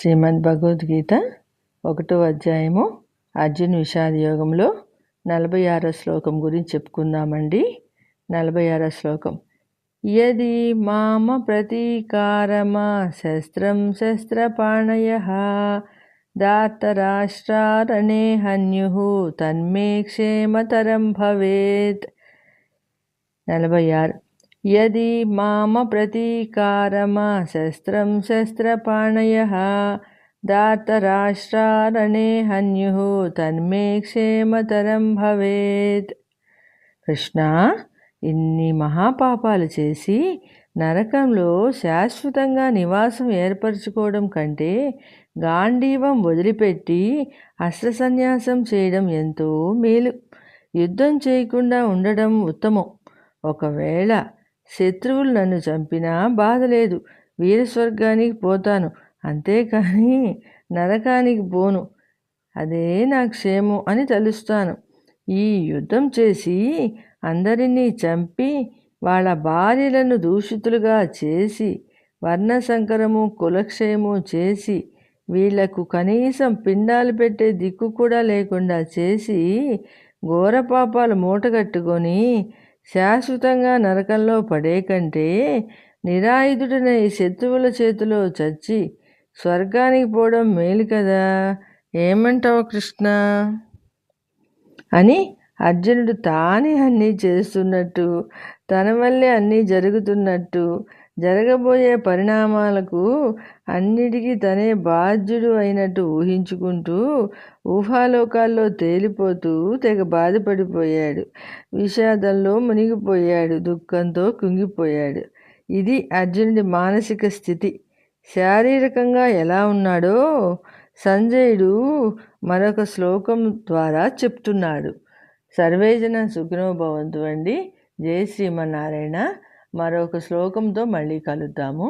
శ్రీమద్ భగవద్గీత ఒకటో అధ్యాయము అర్జున్ విషాద యోగంలో నలభై ఆరో శ్లోకం గురించి చెప్పుకుందామండి. నలభై ఆరో శ్లోకం. యది మామ ప్రతీకారమా శస్త్రం శస్త్రపాణయ దాతరాష్ట్రారణే హన్యు తన్మే క్షేమతరం భవేత్. నలభై ఆరు. యది మామ ప్రతీకారమా శస్త్రం శస్త్రపాణయ దాతరాష్ట్రారణే హన్యు తన్మే క్షేమతరం భవేత్ కృష్ణ ఇన్ని మహాపాపాలు చేసి నరకంలో శాశ్వతంగా నివాసం ఏర్పరచుకోవడం కంటే గాంధీవం వదిలిపెట్టి అస్త్రసన్యాసం చేయడం ఎంతో మేలు. యుద్ధం చేయకుండా ఉండడం ఉత్తమం. ఒకవేళ శత్రువులు నన్ను చంపినా బాధ లేదు. వీరస్వర్గానికి పోతాను. అంతేకాని నరకానికి పోను. అదే నా క్షేమం అని తలుస్తాను. ఈ యుద్ధం చేసి అందరినీ చంపి వాళ్ళ భార్యలను దూషితులుగా చేసి వర్ణసంకరము కులక్షయము చేసి వీళ్ళకు కనీసం పిండాలు పెట్టే దిక్కు కూడా లేకుండా చేసి ఘోరపాపాలు మూటగట్టుకొని శాశ్వతంగా నరకంలో పడే కంటే నిరాయుధుడనే శత్రువుల చేతిలో చచ్చి స్వర్గానికి పోవడం మేలు కదా? ఏమంటావు కృష్ణ? అని అర్జునుడు తానే అన్నీ చేస్తున్నట్టు తన వల్లే అన్నీ జరుగుతున్నట్టు జరగబోయే పరిణామాలకు అన్నిటికీ తనే బాధ్యుడు అయినట్టు ఊహించుకుంటూ ఊహాలోకాల్లో తేలిపోతూ తెగ బాధపడిపోయాడు. విషాదంలో మునిగిపోయాడు. దుఃఖంతో కుంగిపోయాడు. ఇది అర్జునుడి మానసిక స్థితి. శారీరకంగా ఎలా ఉన్నాడో సంజయుడు మరొక శ్లోకం ద్వారా చెప్తున్నాడు. సర్వేజన సుఖినోభవంతు అండి. జయ శ్రీమన్నారాయణ. మరొక శ్లోకంతో మళ్ళీ కలుద్దాము.